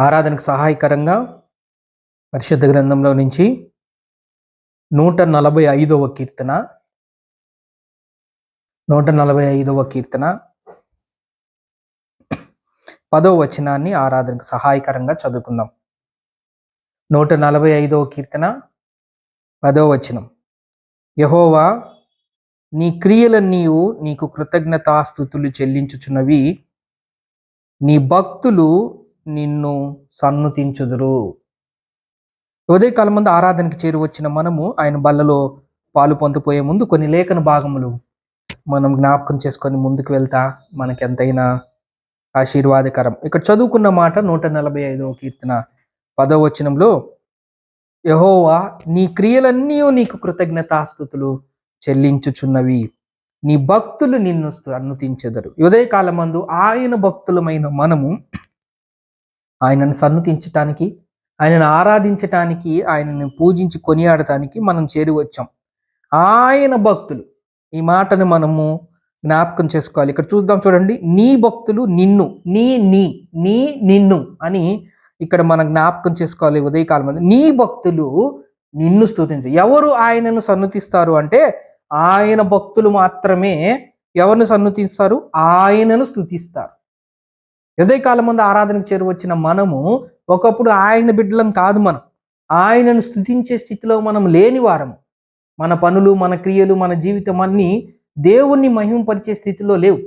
ఆరాధనకు సహాయకరంగా పరిశుద్ధ గ్రంథంలో నుంచి నూట నలభై ఐదవ కీర్తన నూట నలభై ఐదవ కీర్తన పదో వచనాన్ని ఆరాధనకు సహాయకరంగా చదువుకుందాం. నూట నలభై ఐదవ కీర్తన పదో వచనం. యహోవా నీ క్రియలన్నీయు నీకు కృతజ్ఞతాస్థుతులు చెల్లించుచున్నవి. నీ భక్తులు నిన్ను సన్నుతించుదురు ఉదయకాలం ముందు ఆరాధనకి చేరి వచ్చిన మనము ఆయన బల్లలో పాలు పొందిపోయే ముందు కొన్ని లేఖన భాగములు మనం జ్ఞాపకం చేసుకొని ముందుకు వెళ్తా. మనకి ఎంతైనా ఆశీర్వాదకరం. ఇక్కడ చదువుకున్న మాట నూట నలభై ఐదవ కీర్తన పదవ వచనంలో యహోవా నీ క్రియలన్నీ నీకు కృతజ్ఞతాస్థుతులు చెల్లించుచున్నవి. నీ భక్తులు నిన్ను సన్నుతించెదరు ఉదయకాలం మందు ఆయన భక్తులమైన మనము ఆయనను సన్నుతించటానికి ఆయనను ఆరాధించటానికి ఆయనను పూజించి కొనియాడటానికి మనం చేరి వచ్చాం. ఆయన భక్తులు. ఈ మాటను మనము జ్ఞాపకం చేసుకోవాలి. ఇక్కడ చూద్దాం చూడండి. నీ భక్తులు నిన్ను. నీ నీ నీ నిన్ను అని ఇక్కడ మనం జ్ఞాపకం చేసుకోవాలి ఉదయకాలం నీ భక్తులు నిన్ను స్థుతించు ఎవరు ఆయనను సన్నుతిస్తారు అంటే ఆయన భక్తులు మాత్రమే ఎవరిని సన్నుతిస్తారు? ఆయనను స్థుతిస్తారు కాలం ముందు ఆరాధనకు చేరువచ్చిన మనము ఒకప్పుడు ఆయన బిడ్డలం కాదు మనం. ఆయనను స్థుతించే స్థితిలో మనం లేని వారము. మన పనులు మన క్రియలు మన జీవితం అన్నీ దేవుణ్ణి మహింపరిచే స్థితిలో లేవు.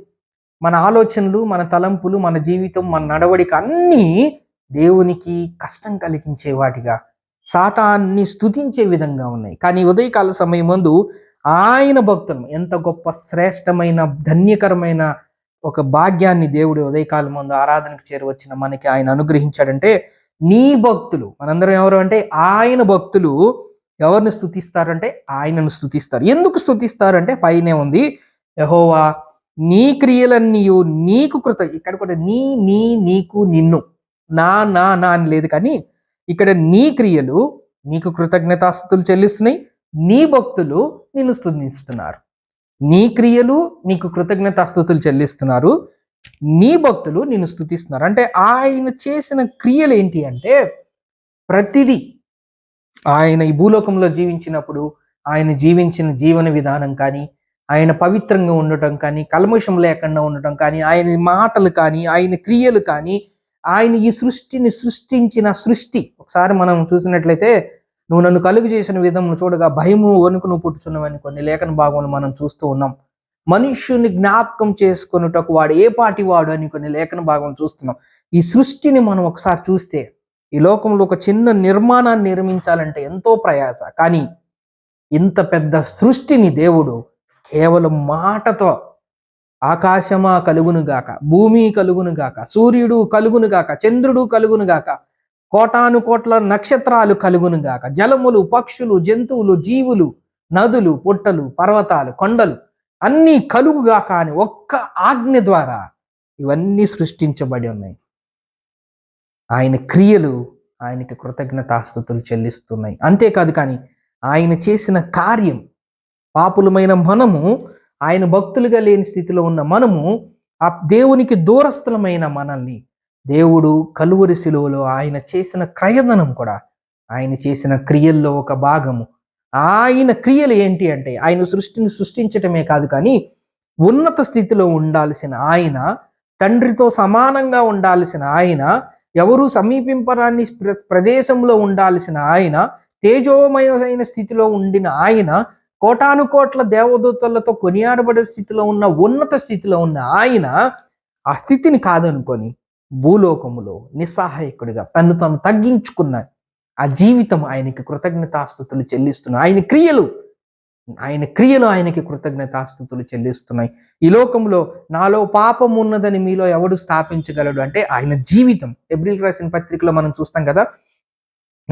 మన ఆలోచనలు మన తలంపులు మన జీవితం మన నడవడిక అన్నీ దేవునికి కష్టం కలిగించే వాటిగా సాతాన్ని స్థుతించే విధంగా ఉన్నాయి. కానీ ఉదయకాల సమయం ముందు ఆయన భక్తులు. ఎంత గొప్ప శ్రేష్టమైన ధన్యకరమైన ఒక భాగ్యాన్ని దేవుడు ఉదయకాలం ముందు ఆరాధనకు చేరువచ్చిన మనకి ఆయన అనుగ్రహించాడంటే నీ భక్తులు. మనందరం ఎవరు అంటే ఆయన భక్తులు. ఎవరిని స్థుతిస్తారంటే ఆయనను స్థుతిస్తారు ఎందుకు స్థుతిస్తారంటే పైనే ఉంది యహోవా నీ క్రియలన్నీయు నీకు కృత ఇక్కడ కూడా నీ నీ నీకు నిన్ను. నా నా నా అని లేదు కానీ ఇక్కడ నీ క్రియలు నీకు కృతజ్ఞతాస్తులు చెల్లిస్తున్నాయి నీ భక్తులు నిన్ను స్థుతిస్తున్నారు నీ క్రియలు నీకు కృతజ్ఞతాస్థుతులు చెల్లిస్తున్నారు. నీ భక్తులు నిన్ను స్థుతిస్తున్నారు అంటే ఆయన చేసిన క్రియలు ఏంటి అంటే ప్రతిదీ ఆయన ఈ భూలోకంలో జీవించినప్పుడు ఆయన జీవించిన జీవన విధానం కానీ ఆయన పవిత్రంగా ఉండటం కానీ కల్మషం లేకుండా ఉండటం కానీ ఆయన మాటలు కానీ ఆయన క్రియలు కానీ ఆయన ఈ సృష్టిని సృష్టించిన సృష్టి. ఒకసారి మనం చూసినట్లయితే నువ్వు నన్ను కలుగు చేసిన విధమును చూడగా భయము వణుకు నువ్వు పుట్టుచున్నవని కొన్ని లేఖన భాగములు మనం చూస్తూ ఉన్నాం. మనుష్యుని జ్ఞాపకం చేసుకున్నటకు వాడు ఏ పాటి వాడు అని కొన్ని లేఖన భాగం చూస్తున్నాం. ఈ సృష్టిని మనం ఒకసారి చూస్తే ఈ లోకంలో ఒక చిన్న నిర్మాణాన్ని నిర్మించాలంటే ఎంతో ప్రయాస. కానీ ఇంత పెద్ద సృష్టిని దేవుడు కేవలం మాటతో ఆకాశమా కలుగునుగాక భూమి కలుగునుగాక సూర్యుడు కలుగునుగాక చంద్రుడు కలుగునుగాక కోటాను కోట్ల నక్షత్రాలు కలుగునుగాక జలములు పక్షులు జంతువులు జీవులు నదులు పుట్టలు పర్వతాలు కొండలు అన్నీ కలుగుగాక అని ఒక్క ఆజ్ఞ ద్వారా ఇవన్నీ సృష్టించబడి ఉన్నాయి. ఆయన క్రియలు ఆయనకి కృతజ్ఞతాస్థుతులు చెల్లిస్తున్నాయి. అంతేకాదు కానీ ఆయన చేసిన కార్యం పాపులమైన మనము ఆయన భక్తులుగా లేని స్థితిలో ఉన్న మనము ఆ దేవునికి దూరస్థులమైన మనల్ని దేవుడు కలువరి శిలువలో ఆయన చేసిన క్రయధనం కూడా ఆయన చేసిన క్రియల్లో ఒక భాగము. ఆయన క్రియలు ఏంటి అంటే ఆయన సృష్టిని సృష్టించటమే కాదు కానీ ఉన్నత స్థితిలో ఉండాల్సిన ఆయన తండ్రితో సమానంగా ఉండాల్సిన ఆయన ఎవరు సమీపింపరాన్ని ప్రదేశంలో ఉండాల్సిన ఆయన తేజోమయమైన స్థితిలో ఉండిన ఆయన కోటాను కోట్ల దేవదూతలతో కొనియాడబడే స్థితిలో ఉన్న ఉన్నత స్థితిలో ఉన్న ఆయన ఆ స్థితిని కాదనుకొని భూలోకములో నిస్సహాయకుడిగా తను తను తగ్గించుకున్న ఆ జీవితం ఆయనకి కృతజ్ఞతాస్థుతులు చెల్లిస్తున్నాయి. ఆయన క్రియలు ఆయన క్రియలు ఆయనకి కృతజ్ఞతాస్థుతులు చెల్లిస్తున్నాయి. ఈ లోకంలో నాలో పాపం ఉన్నదని మీలో ఎవడు స్థాపించగలడు? అంటే ఆయన జీవితం. ఎబ్రిల్ రాసిన పత్రికలో మనం చూస్తాం కదా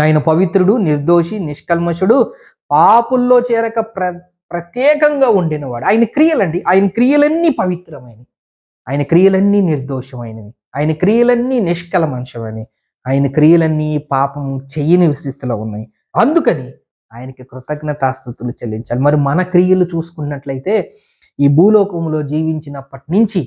ఆయన పవిత్రుడు నిర్దోషి నిష్కల్మషుడు పాపుల్లో చేరక ప్ర ప్రత్యేకంగా ఉండినవాడు. ఆయన క్రియలండి. ఆయన క్రియలన్నీ పవిత్రమైనవి. ఆయన క్రియలన్నీ నిర్దోషమైనవి. ఆయన క్రియలన్నీ నిష్కలమంశమని ఆయన క్రియలన్నీ పాపం చెయ్యని స్థితిలో ఉన్నాయి. అందుకని ఆయనకి కృతజ్ఞతాస్థుతులు చెల్లించాలి. మరి మన క్రియలు చూసుకున్నట్లయితే ఈ భూలోకంలో జీవించినప్పటి నుంచి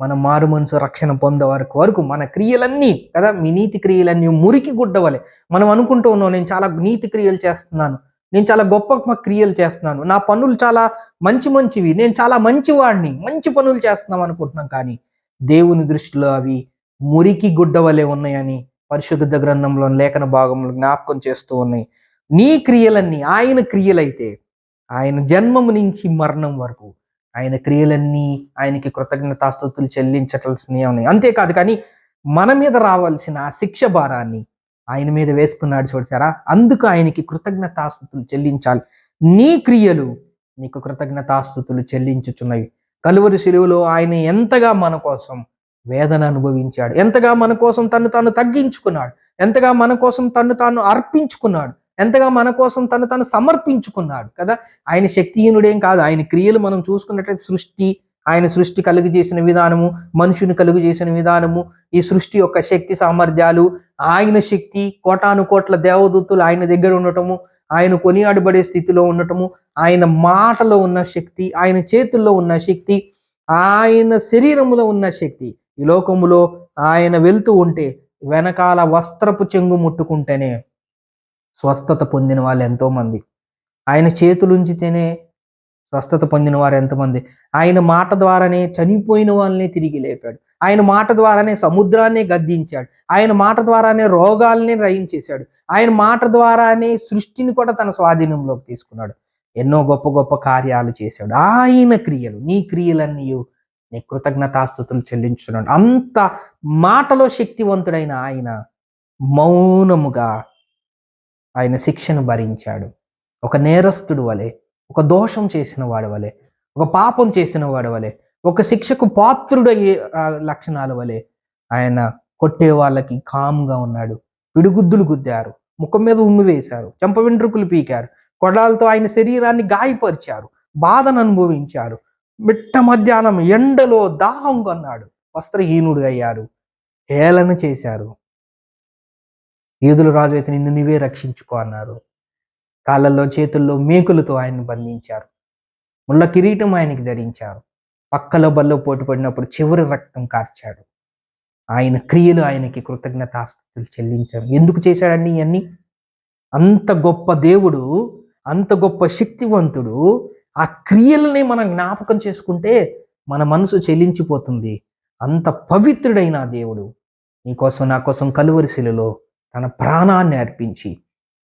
మన మారు మనసు రక్షణ పొందే వరకు వరకు మన క్రియలన్నీ కదా మీ నీతి క్రియలన్నీ మురికి గుడ్డవలే. మనం అనుకుంటూ ఉన్నాం నేను చాలా నీతి క్రియలు చేస్తున్నాను నేను చాలా గొప్ప క్రియలు చేస్తున్నాను నా పనులు చాలా మంచి మంచివి నేను చాలా మంచివాడిని మంచి పనులు చేస్తున్నాం అనుకుంటున్నాం కానీ దేవుని దృష్టిలో అవి మురికి గుడ్డ వలె ఉన్నాయని పరిశుద్ధ గ్రంథంలో లేఖన భాగంలో జ్ఞాపకం చేస్తూ ఉన్నాయి. నీ క్రియలన్నీ ఆయన క్రియలైతే ఆయన జన్మము నుంచి మరణం వరకు ఆయన క్రియలన్నీ ఆయనకి కృతజ్ఞతాస్తుతులు చెల్లించటల్సినవి ఉన్నాయి. అంతేకాదు కానీ మన మీద రావాల్సిన ఆ శిక్ష భారాన్ని ఆయన మీద వేసుకున్నాడు చూడసారా అందుకు ఆయనకి కృతజ్ఞతాస్తుతులు చెల్లించాలి. నీ క్రియలు నీకు కృతజ్ఞతాస్తుతులు చెల్లించుచున్నవి. కలువరి శిలువలో ఆయన ఎంతగా మన కోసం వేదన అనుభవించాడు. ఎంతగా మన కోసం తను తాను తగ్గించుకున్నాడు. ఎంతగా మన కోసం తను తాను అర్పించుకున్నాడు. ఎంతగా మన కోసం తను తాను సమర్పించుకున్నాడు కదా? ఆయన శక్తిహీనుడేం కాదు. ఆయన క్రియలు మనం చూసుకున్నట్లయితే సృష్టి ఆయన సృష్టి కలుగు చేసిన విధానము మనుషుని కలుగు చేసిన విధానము ఈ సృష్టి యొక్క శక్తి సామర్థ్యాలు ఆయన శక్తి కోటాను కోట్ల దేవదూతులు ఆయన దగ్గర ఉండటము ఆయన కొనియాడబడే స్థితిలో ఉండటము ఆయన మాటలో ఉన్న శక్తి ఆయన చేతుల్లో ఉన్న శక్తి ఆయన శరీరములో ఉన్న శక్తి. ఈ లోకములో ఆయన వెళ్తూ ఉంటే వెనకాల వస్త్రపు చెంగు ముట్టుకుంటేనే స్వస్థత పొందిన వాళ్ళు ఎంతోమంది. ఆయన చేతులుంచితేనే స్వస్థత పొందిన వారు ఎంతమంది. ఆయన మాట ద్వారానే చనిపోయిన వాళ్ళని తిరిగి లేపాడు. ఆయన మాట ద్వారానే సముద్రాన్ని గద్దించాడు. ఆయన మాట ద్వారానే రోగాల్ని రయించేశాడు ఆయన మాట ద్వారానే సృష్టిని కూడా తన స్వాధీనంలోకి తీసుకున్నాడు. ఎన్నో గొప్ప గొప్ప కార్యాలు చేశాడు. ఆయన క్రియలు నీ క్రియలన్నీ నీ కృతజ్ఞతాస్థుతులు చెల్లించున్నాడు అంత మాటలో శక్తివంతుడైన ఆయన మౌనముగా ఆయన శిక్షను భరించాడు. ఒక నేరస్తుడు వలె ఒక దోషం చేసిన వాడు వలె ఒక పాపం చేసిన వాడు వలె ఒక శిక్షకు పాత్రుడయ్యే లక్షణాల వలె ఆయన కొట్టే వాళ్ళకి కామ్గా ఉన్నాడు. పిడుగుద్దులు గుద్దారు. ముఖం మీద ఉమ్మి వేశారు. చెంప వెంట్రుకలు పీకారు. కొడాలతో ఆయన శరీరాన్ని గాయపరిచారు. బాధను అనుభవించారు. మిట్ట మధ్యాహ్నం ఎండలో దాహం కొన్నాడు వస్త్రహీనుడు అయ్యారు. హేళన చేశారు. యూదుల రాజు అయితే నిన్ను నీవే రక్షించుకో అన్నారు. కాళ్ళల్లో చేతుల్లో మేకులతో ఆయన్ని బంధించారు. ముళ్ళ కిరీటం ఆయనకి ధరించారు. పక్కలో బల్లో పోటు పడినప్పుడు చివరి రక్తం కార్చాడు. ఆయన క్రియలు ఆయనకి కృతజ్ఞతాస్తుతులు చెల్లించారు. ఎందుకు చేశాడండి ఇవన్నీ అంత గొప్ప దేవుడు అంత గొప్ప శక్తివంతుడు ఆ క్రియలని మనం జ్ఞాపకం చేసుకుంటే మన మనసు చెల్లించిపోతుంది. అంత పవిత్రుడైన దేవుడు నీకోసం నా కోసం కలువరిశిలలో తన ప్రాణాన్ని అర్పించి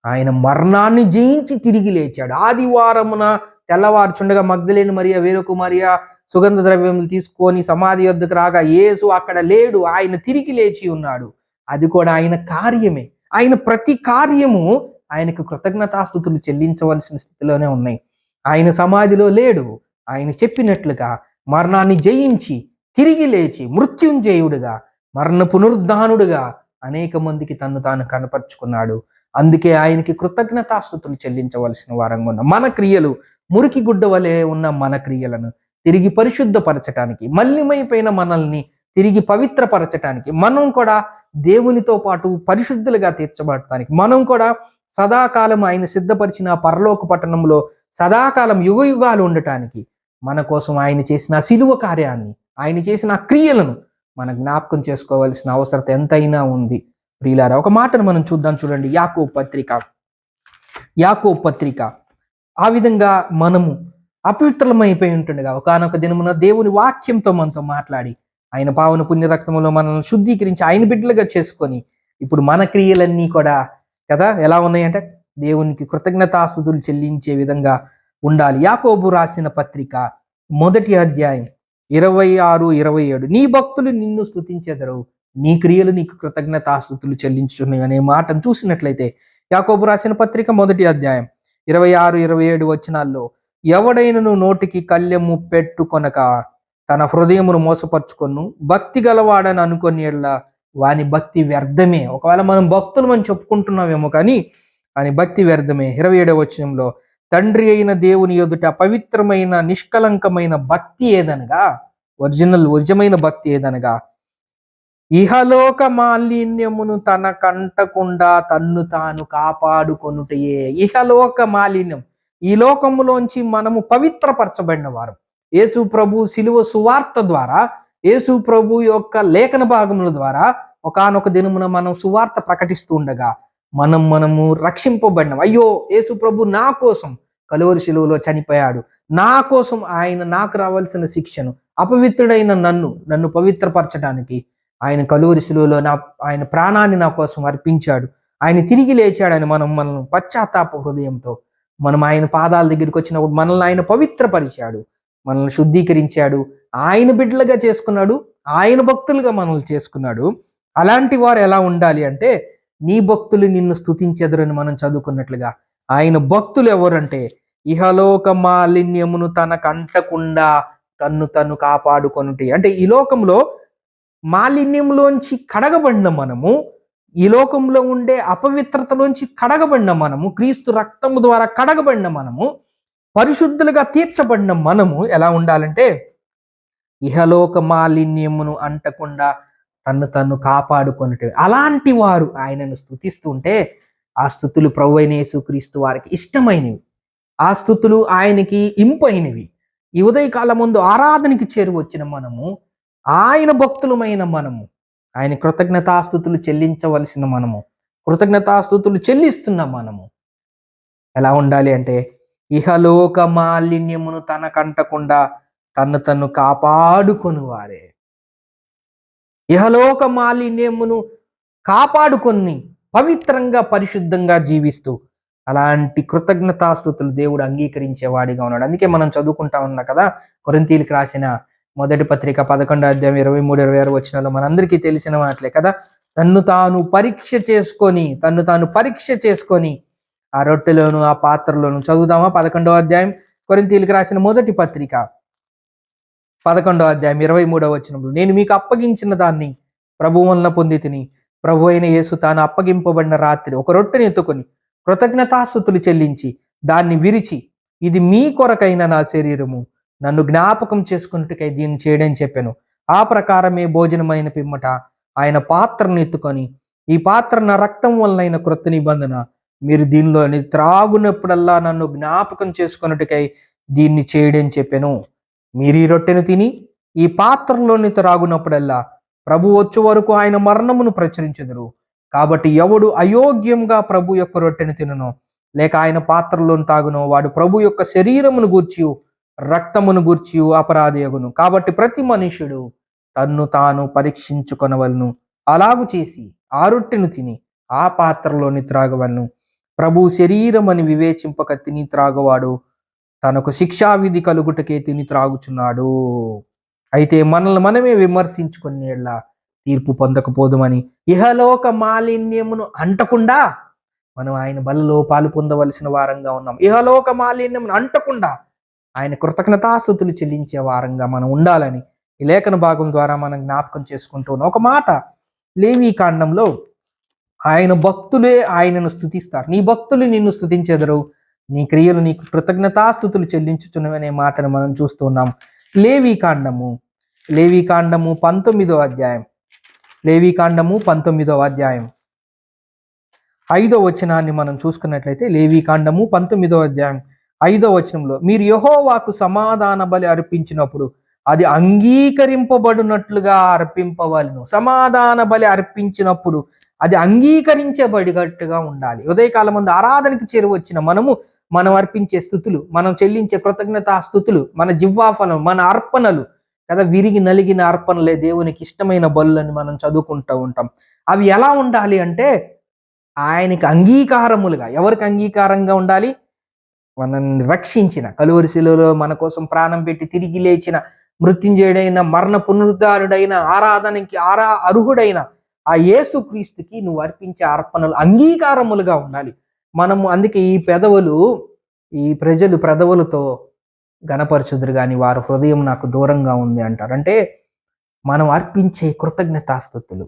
ఆయన మరణాన్ని జయించి తిరిగి లేచాడు. ఆదివారమున తెల్లవారుచుండగా మగ్ధలేని మరియా వేరొక మరియా సుగంధ ద్రవ్యములు తీసుకొని సమాధి వద్దకు రాగా యేసు అక్కడ లేడు ఆయన తిరిగి లేచి ఉన్నాడు. అది కూడా ఆయన కార్యమే. ఆయన ప్రతి కార్యము ఆయనకు కృతజ్ఞతాస్థుతులు చెల్లించవలసిన స్థితిలోనే ఉన్నాయి. ఆయన సమాధిలో లేడు. ఆయన చెప్పినట్లుగా మరణాన్ని జయించి తిరిగి లేచి మృత్యుంజయుడుగా మరణ పునరుద్ధానుడుగా అనేక మందికి తను తాను కనపరుచుకున్నాడు. అందుకే ఆయనకి కృతజ్ఞతాస్థుతులు చెల్లించవలసిన వారంగా ఉన్న మన క్రియలు మురికి గుడ్డ వలె ఉన్న మన క్రియలను తిరిగి పరిశుద్ధపరచటానికి మలినమైపోయిన మనల్ని తిరిగి పవిత్రపరచటానికి మనం కూడా దేవునితో పాటు పరిశుద్ధులుగా తీర్చబడటానికి మనం కూడా సదాకాలం ఆయన సిద్ధపరిచిన పరలోక పట్టణంలో సదాకాలం యుగ యుగాలు ఉండటానికి మన కోసం ఆయన చేసిన సిలువ శిలువ కార్యాన్ని ఆయన చేసిన క్రియలను మన జ్ఞాపకం చేసుకోవాల్సిన అవసరత ఎంతైనా ఉంది. ప్రియులారా ఒక మాటను మనం చూద్దాం చూడండి. యాకో పత్రిక. యాకో పత్రిక. ఆ విధంగా మనము అపవిత్రమైపోయి ఉంటుండగా ఒకనొక దినమున దేవుని వాక్యంతో మనతో మాట్లాడి ఆయన పావన పుణ్య రక్తములో మనల్ని శుద్ధీకరించి ఆయన బిడ్డలుగా చేసుకొని ఇప్పుడు మన క్రియలన్నీ కూడా కదా ఎలా ఉన్నాయంటే దేవునికి కృతజ్ఞతాస్తుతులు చెల్లించే విధంగా ఉండాలి. యాకోబు రాసిన పత్రిక మొదటి అధ్యాయం ఇరవై ఆరు ఇరవై ఏడు. నీ భక్తులు నిన్ను స్తుతించెదరు నీ క్రియలు నీకు కృతజ్ఞతాస్తుతులు చెల్లించున్నాయి అనే మాటను చూసినట్లయితే యాకోబు రాసిన పత్రిక మొదటి అధ్యాయం ఇరవై ఆరు ఇరవై ఏడు వచనాల్లో ఎవడైనను నోటికి కళ్యము పెట్టుకొనక తన హృదయమును మోసపరుచుకొను భక్తి గలవాడని అనుకొని ఎడల వాని భక్తి వ్యర్థమే. ఒకవేళ మనం భక్తులు మనం చెప్పుకుంటున్నామేమో కానీ అని భక్తి వ్యర్థమే. ఇరవై ఏడవ వచనంలో తండ్రి అయిన దేవుని ఎదుట పవిత్రమైన నిష్కలంకమైన భక్తి ఏదనగా? ఒరిజినల్ నిజమైన భక్తి ఏదనగా? ఇహలోక మాలిన్యమును తన కంటకుండా తన్ను తాను కాపాడుకొనుటయే. ఇహలోక మాలిన్యం. ఈ లోకములోంచి మనము పవిత్రపరచబడిన వారు యేసు ప్రభు శిలువ సువార్త ద్వారా యేసు ప్రభు యొక్క లేఖన భాగముల ద్వారా ఒకానొక దినమున మనం సువార్త ప్రకటిస్తూ ఉండగా మనం మనము రక్షింపబడినాం. అయ్యో యేసు ప్రభు నా కోసం కలువరి శిలువలో చనిపోయాడు. నా కోసం ఆయన నాకు రావాల్సిన శిక్షను అపవిత్రుడైన నన్ను నన్ను పవిత్రపరచడానికి ఆయన కలువరి శిలువలో నా ఆయన ప్రాణాన్ని నా కోసం అర్పించాడు. ఆయన తిరిగి లేచాడని మనం మనం పశ్చాత్తాప హృదయంతో మనం ఆయన పాదాల దగ్గరికి వచ్చినప్పుడు మనల్ని ఆయన పవిత్రపరిచాడు. మనల్ని శుద్ధీకరించాడు. ఆయన బిడ్డలుగా చేసుకున్నాడు. ఆయన భక్తులుగా మనల్ని చేసుకున్నాడు. అలాంటి వారు ఎలా ఉండాలి అంటే నీ భక్తులు నిన్ను స్థుతించెదరని మనం చదువుకున్నట్లుగా. ఆయన భక్తులు ఎవరంటే ఇహలోక మాలిన్యమును తన కంటకుండా తన్ను తను కాపాడుకొనుటి. అంటే ఈ లోకంలో మాలిన్యంలోంచి కడగబడిన మనము ఈ లోకంలో ఉండే అపవిత్రతలోంచి కడగబడిన మనము క్రీస్తు రక్తము ద్వారా కడగబడిన మనము పరిశుద్ధులుగా తీర్చబడిన మనము ఎలా ఉండాలంటే ఇహలోక మాలిన్యమును అంటకుండా తన్ను తన్ను కాపాడుకున్నట్టు అలాంటి వారు ఆయనను స్థుతిస్తుంటే ఆ స్థుతులు ప్రభు అయిన యేసుక్రీస్తు వారికి ఇష్టమైనవి. ఆ స్థుతులు ఆయనకి ఇంపైనవి. ఈ ఉదయకాలం ముందు ఆరాధనకి చేరువచ్చిన మనము ఆయన భక్తులమైన మనము ఆయన కృతజ్ఞతాస్థుతులు చెల్లించవలసిన మనము. కృతజ్ఞతాస్థుతులు చెల్లిస్తున్న మనము. ఎలా ఉండాలి అంటే ఇహలోక మాలిన్యమును తనకంటకుండా తను తను కాపాడుకొని వారే ఇహలోక మాలిన్యమును కాపాడుకొని పవిత్రంగా పరిశుద్ధంగా జీవిస్తూ అలాంటి కృతజ్ఞతాస్థుతులు దేవుడు అంగీకరించేవాడిగా ఉన్నాడు. అందుకే మనం చదువుకుంటా ఉన్నా కదా కొరింతీలకు రాసిన మొదటి పత్రిక పదకొండో అధ్యాయం ఇరవై మూడు ఇరవై ఆరు వచ్చిన మనందరికీ తెలిసిన మాటలే కదా? తన్ను తాను పరీక్ష చేసుకొని తన్ను తాను పరీక్ష చేసుకొని ఆ రొట్టెలోను ఆ పాత్రలోను చదువుదామా? పదకొండవ అధ్యాయం కొరింతీలకు రాసిన మొదటి పత్రిక పదకొండవ అధ్యాయం ఇరవై మూడవ వచ్చినప్పుడు నేను మీకు అప్పగించిన దాన్ని ప్రభు వలన పొంది తిని ప్రభు అయిన యేసు తాను అప్పగింపబడిన రాత్రి ఒక రొట్టెని ఎత్తుకొని కృతజ్ఞతాస్థుతులు చెల్లించి దాన్ని విరిచి ఇది మీ కొరకైన నా శరీరము. నన్ను జ్ఞాపకం చేసుకున్నట్టుకై దీన్ని చేయడం చెప్పాను. ఆ ప్రకారమే భోజనమైన పిమ్మట ఆయన పాత్రను ఎత్తుకొని ఈ పాత్ర నా రక్తం వలనైన క్రొత్త నిబంధన. మీరు దీనిలోని త్రాగునప్పుడల్లా నన్ను జ్ఞాపకం చేసుకున్నట్టుకై దీన్ని చేయడని చెప్పాను. మీరు ఈ రొట్టెను తిని ఈ పాత్రలోని త్రాగునప్పుడల్లా ప్రభు వచ్చే వరకు ఆయన మరణమును ప్రచురించెదరు. కాబట్టి ఎవడు అయోగ్యంగా ప్రభు యొక్క రొట్టెను తిననో లేక ఆయన పాత్రలోని తాగునో వాడు ప్రభు యొక్క శరీరమును గూర్చి రక్తమును గూర్చి అపరాధయగును. కాబట్టి ప్రతి మనుష్యుడు తన్ను తాను పరీక్షించుకొనవలను. అలాగు చేసి ఆ రొట్టెను తిని ఆ పాత్రలోని త్రాగవలను ప్రభు శరీరం అని వివేచింపక తిని త్రాగవాడు. తనకు శిక్షావిధి కలుగుటకే తిని త్రాగుచున్నాడు. అయితే మనల్ని మనమే విమర్శించుకునేళ్ళ తీర్పు పొందకపోదుమని ఇహలోక మాలిన్యమును అంటకుండా మనం ఆయన బలలో పాలు పొందవలసిన వారంగా ఉన్నాం. ఇహలోక మాలిన్యమును అంటకుండా ఆయన కృతజ్ఞతాస్థుతులు చెల్లించే వారంగా మనం ఉండాలని ఈ లేఖన భాగం ద్వారా మనం జ్ఞాపకం చేసుకుంటూ ఒక మాట లేవీ కాండంలో ఆయన భక్తులే ఆయనను స్థుతిస్తారు నీ భక్తులు నిన్ను స్థుతించెదరు నీ క్రియలు నీకు కృతజ్ఞతాస్థుతులు చెల్లించుచున్నవనే మాటను మనం చూస్తున్నాం లేవీ కాండము లేవీ కాండము పంతొమ్మిదో అధ్యాయం లేవీ కాండము పంతొమ్మిదో అధ్యాయం. ఐదో వచనాన్ని మనం చూసుకున్నట్లయితే లేవీ కాండము పంతొమ్మిదో అధ్యాయం ఐదో వచనంలో మీరు యహోవాకు సమాధాన బలి అర్పించినప్పుడు అది అంగీకరింపబడినట్లుగా అర్పింపవలను. సమాధాన బలి అర్పించినప్పుడు అది అంగీకరించబడినట్టుగా ఉండాలి. ఉదయకాలం ముందు ఆరాధనకి చేరువచ్చిన మనము మనం అర్పించే స్థుతులు మనం చెల్లించే కృతజ్ఞతా స్థుతులు మన జివ్వాఫలం మన అర్పణలు కదా విరిగి నలిగిన అర్పణలే దేవునికి ఇష్టమైన బలులని మనం చదువుకుంటూ ఉంటాం. అవి ఎలా ఉండాలి అంటే ఆయనకి అంగీకారములుగా. ఎవరికి అంగీకారంగా ఉండాలి? మనల్ని రక్షించిన కలువరి శిలువలో మన కోసం ప్రాణం పెట్టి తిరిగి లేచిన మృత్యుంజయుడైన మరణ పునరుద్ధారుడైన ఆరాధనకి ఆరా అర్హుడైన ఆ యేసుక్రీస్తుకి నువ్వు అర్పించే అర్పణలు అంగీకారములుగా ఉండాలి. మనము అందుకే ఈ పెదవులు ఈ ప్రజలు పెదవులతో గణపరచుదురు కానీ వారి హృదయం నాకు దూరంగా ఉంది అంటారు. అంటే మనం అర్పించే కృతజ్ఞతాస్థుతులు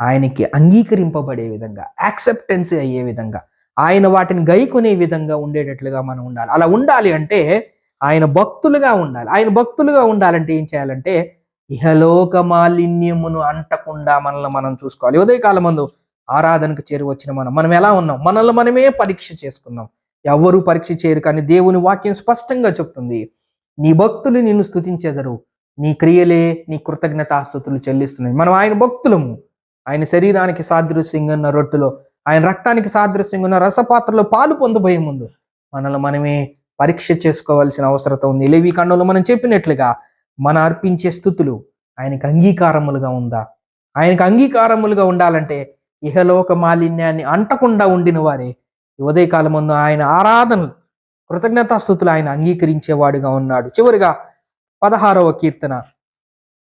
ఆయనకి అంగీకరింపబడే విధంగా యాక్సెప్టెన్స్ అయ్యే విధంగా ఆయన వాటిని గైకొనే విధంగా ఉండేటట్లుగా మనం ఉండాలి. అలా ఉండాలి అంటే ఆయన భక్తులుగా ఉండాలి. ఆయన భక్తులుగా ఉండాలంటే ఏం చేయాలంటే ఇహలోక మాలిన్యమును అంటకుండా మనల్ని మనం చూసుకోవాలి. ఉదయకాలం ముందు ఆరాధనకు చేరువచ్చిన మనం మనం ఎలా ఉన్నాం? మనల్ని మనమే పరీక్ష చేసుకుందాం ఎవరు పరీక్ష చేయరు కానీ దేవుని వాక్యం స్పష్టంగా చెప్తుంది. నీ భక్తులు నిన్ను స్థుతించెదరు నీ క్రియలే నీ కృతజ్ఞతాస్థుతులు చెల్లిస్తున్నాయి. మనం ఆయన భక్తులము. ఆయన శరీరానికి సాదృశ్యంగా ఉన్న రొట్టెలో ఆయన రక్తానికి సాదృశ్యంగా ఉన్న రసపాత్రలో పాలు పొందబోయే ముందు మనల్ని మనమే పరీక్ష చేసుకోవాల్సిన అవసరత ఉంది. లేవి కండంలో మనం చెప్పినట్లుగా మన అర్పించే స్థుతులు ఆయనకు అంగీకారములుగా ఉందా? ఆయనకు అంగీకారములుగా ఉండాలంటే ఇహలోక మాలిన్యాన్ని అంటకుండా ఉండిన వారే ఉదయకాలం ముందు ఆయన ఆరాధనలు కృతజ్ఞతాస్థుతులు ఆయన అంగీకరించేవాడుగా ఉన్నాడు. చివరిగా పదహారవ కీర్తన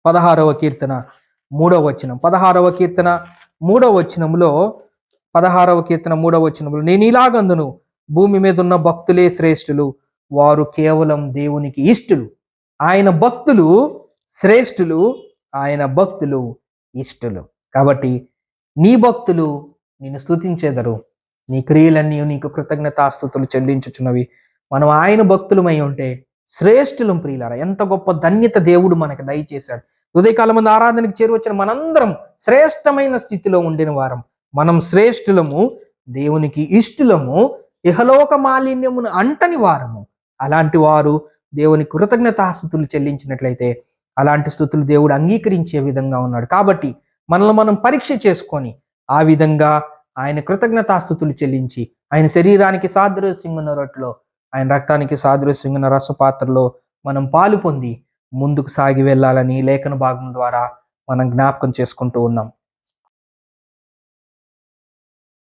పదహారవ కీర్తన మూడవ వచనం. పదహారవ కీర్తన మూడవ వచనంలో పదహారవ కీర్తన మూడవ వచనములు. నేను ఇలాగందును భూమి మీద ఉన్న భక్తులే శ్రేష్ఠులు వారు కేవలం దేవునికి ఇష్టలు. ఆయన భక్తులు శ్రేష్ఠులు ఆయన భక్తులు ఇష్టలు. కాబట్టి నీ భక్తులు నిన్ను స్తుతించేదరు. నీ క్రియలన్నీ నీకు కృతజ్ఞతాస్థుతులు చెల్లించుచున్నవి. మనం ఆయన భక్తులమై ఉంటే శ్రేష్ఠులం ప్రియులారా. ఎంత గొప్ప ధన్యత దేవుడు మనకు దయచేశాడు. ఉదయకాలం మంది ఆరాధనకి చేరువచ్చిన మనందరం శ్రేష్టమైన స్థితిలో ఉండిన వారం. మనం శ్రేష్ఠులము దేవునికి ఇష్టలము ఇహలోక మాలిన్యమును అంటని వారము. అలాంటి వారు దేవుని కృతజ్ఞతాస్థుతులు చెల్లించినట్లయితే అలాంటి స్థుతులు దేవుడు అంగీకరించే విధంగా ఉన్నాడు. కాబట్టి మనల్ని మనం పరీక్ష చేసుకొని ఆ విధంగా ఆయన కృతజ్ఞతాస్థుతులు చెల్లించి ఆయన శరీరానికి సాదృశ్యంగున్న రొట్టెలో ఆయన రక్తానికి సాదృశ్యంగున్న రసపాత్రలో మనం పాలు పొంది ముందుకు సాగి వెళ్ళాలని లేఖన భాగం ద్వారా మనం జ్ఞాపకం చేసుకుంటూ ఉన్నాం.